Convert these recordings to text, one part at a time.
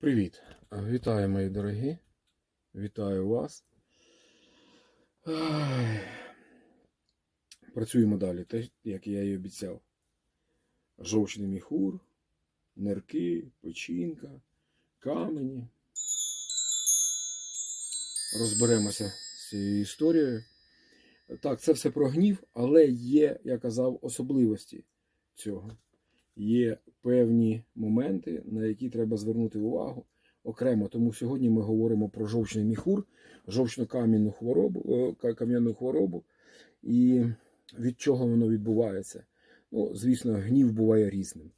Привіт! Вітаю, мої дорогі. Вітаю вас. Працюємо далі, те, як я і обіцяв. Жовчний міхур, нирки, печінка, камені. Розберемося з цією історією. Так, це все про гнів, але є, я казав, особливості цього є певні моменти, на які треба звернути увагу окремо. Тому сьогодні ми говоримо про жовчний міхур, жовчно-кам'яну хворобу, е, кам'яну хворобу і від чого воно відбувається. Ну, звісно, гнів буває різним.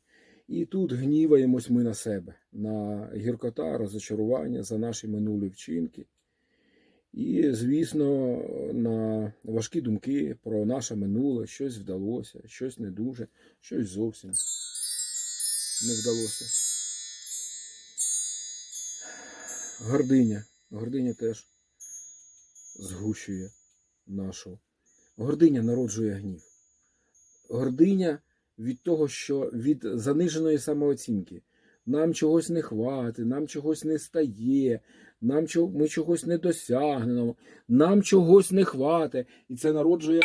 І тут гніваємось ми на себе, на гіркота, розочарування за наші минулі вчинки. І, звісно, на важкі думки про наше минуле, щось вдалося, щось не дуже, щось зовсім не вдалося. Гординя. Гординя теж згущує нашу. Гординя народжує гнів. Гординя від того, що від заниженої самооцінки. Нам чогось не хватить, нам чогось не стає, нам ми чогось не досягнемо, нам чогось не хватить. І це народжує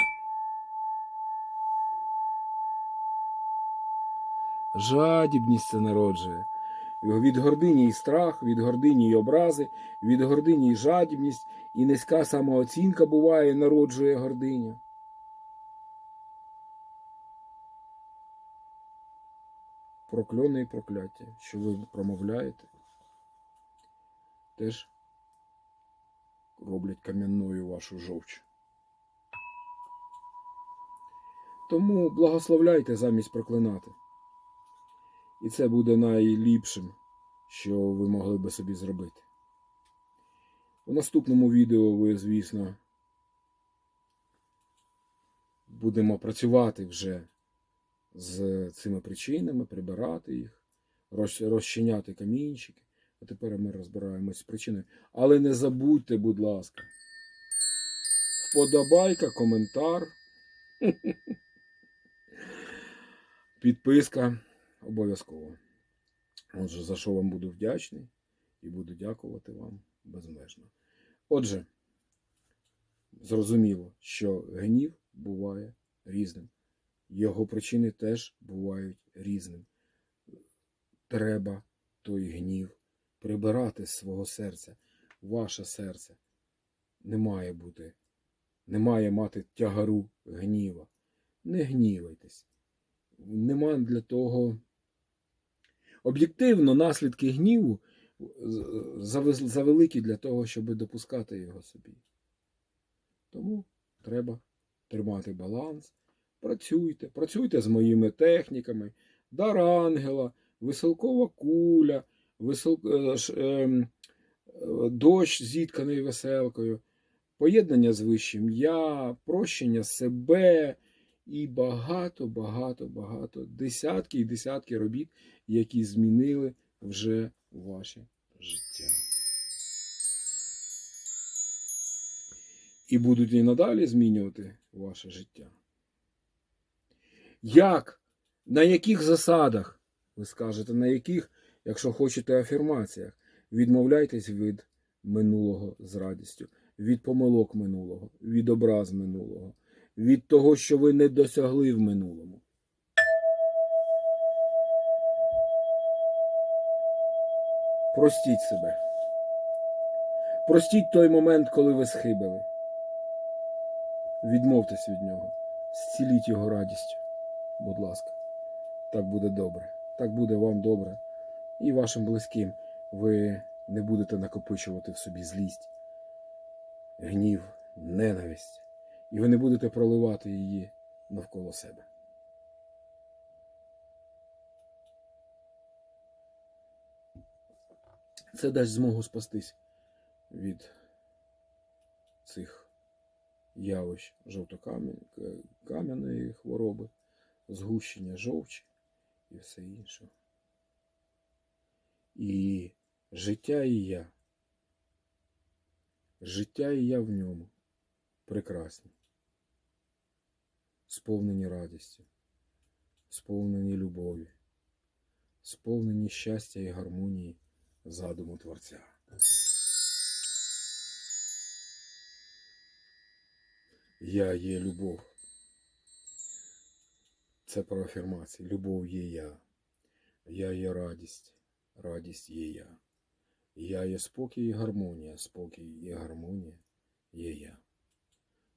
жадібність це народжує. Від гордині і страх, від гордині і образи, від гордині і жадібність, і низька самооцінка буває, народжує гординя. Прокльони і прокляття, що ви промовляєте, теж роблять кам'яною вашу жовч. Тому благословляйте замість проклинати. І це буде найліпшим, що ви могли би собі зробити. У наступному відео ви, звісно, будемо працювати вже з цими причинами, прибирати їх, розчиняти камінчики. А тепер ми розбираємось з причиною. Але не забудьте, будь ласка, вподобайка, коментар, підписка обов'язково. Отже, за що вам буду вдячний і буду дякувати вам безмежно. Отже, зрозуміло, що гнів буває різним. Його причини теж бувають різним. Треба той гнів прибирати з свого серця. Ваше серце не має бути, не має мати тягару гніва. Не гнівайтесь. Нема для того. Об'єктивно, наслідки гніву завеликі для того, щоб допускати його собі. Тому треба тримати баланс. Працюйте, працюйте з моїми техніками, дар ангела, веселкова куля, весел... е, ем, е, дощ зітканий веселкою, поєднання з вищим я, прощення себе і багато, багато, багато, десятки і десятки робіт, які змінили вже ваше життя. І будуть і надалі змінювати ваше життя. Як? На яких засадах? Ви скажете, на яких, якщо хочете, афірмаціях. Відмовляйтесь від минулого з радістю, від помилок минулого, від образ минулого, від того, що ви не досягли в минулому. Простіть себе. Простіть той момент, коли ви схибили. Відмовтесь від нього. Зціліть його радістю. Будь ласка. Так буде добре. Так буде вам добре. І вашим близьким ви не будете накопичувати в собі злість, гнів, ненависть. І ви не будете проливати її навколо себе. Це дасть змогу спастись від цих явищ жовтокам'яної хвороби, згущення жовчі і все інше. І життя і я. Життя і я в ньому прекрасні, сповнені радістю, сповнені любові, сповнені щастя і гармонії задуму Творця. Я є любов. Це про афірмації. Любов є я. Я є радість. Радість є я. Я є спокій і гармонія. Спокій і гармонія є я.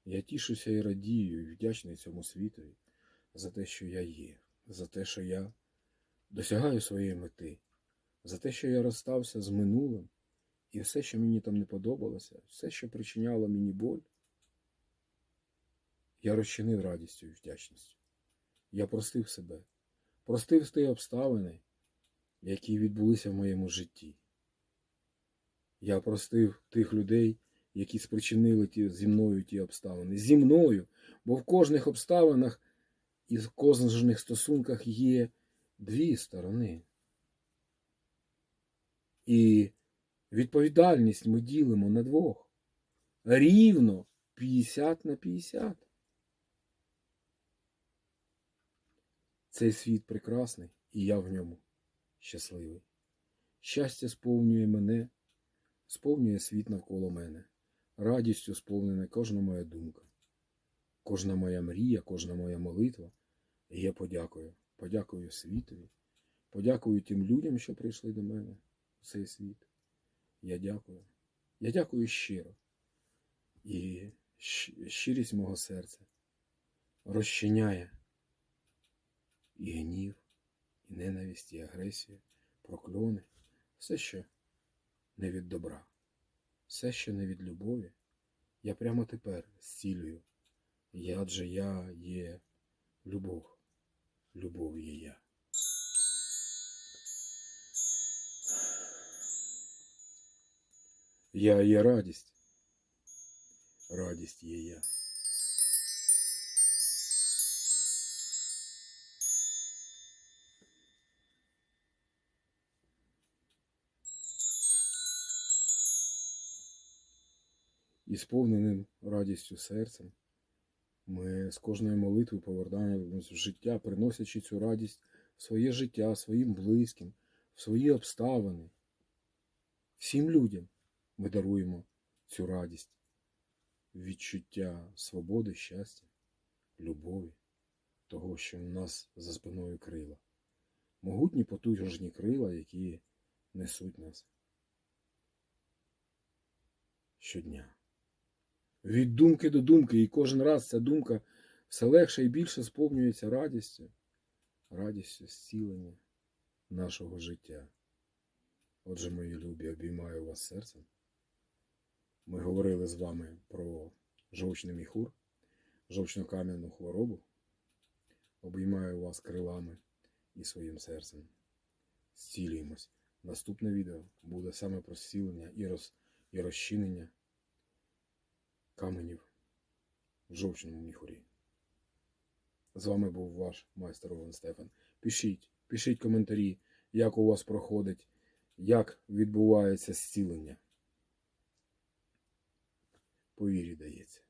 Я тішуся і радію, і вдячний цьому світові за те, що я є, за те, що я досягаю своєї мети, за те, що я розстався з минулим, і все, що мені там не подобалося, все, що причиняло мені боль, я розчинив радістю і вдячністю. Я простив себе, простив ті обставини, які відбулися в моєму житті. Я простив тих людей, які спричинили ті, зі мною ті обставини. Зі мною, бо в кожних обставинах і в кожних стосунках є дві сторони. І відповідальність ми ділимо на двох. Рівно 50 на 50. Цей світ прекрасний, і я в ньому щасливий. Щастя сповнює мене, сповнює світ навколо мене. Радістю сповнена кожна моя думка, кожна моя мрія, кожна моя молитва. І я подякую. Подякую світові, подякую тим людям, що прийшли до мене в цей світ. Я дякую. Я дякую щиро. І щирість мого серця розчиняє і гнів, і ненависть, і агресію, прокльони, все, що не від добра, все, що не від любові, я прямо тепер зцілюю. Я, адже я є любов. Любов є я. Я є радість. Радість є я. І сповненим радістю серцем ми з кожною молитвою повертаємось в життя, приносячи цю радість в своє життя, своїм близьким, в свої обставини. Всім людям ми даруємо цю радість, відчуття свободи, щастя, любові, того, що в нас за спиною крила. Могутні потужні крила, які несуть нас щодня від думки до думки, і кожен раз ця думка все легше і більше сповнюється радістю, радістю зцілення нашого життя. Отже, мої любі, обіймаю вас серцем. Ми говорили з вами про жовчний міхур, жовчно-кам'яну хворобу. Обіймаю вас крилами і своїм серцем. Зцілюємось. Наступне відео буде саме про зцілення і, роз... і розчинення каменів в жовчному міхурі. З вами був ваш майстер Овен Стефан. Пишіть, пишіть коментарі, як у вас проходить, як відбувається зцілення. Повірі дається.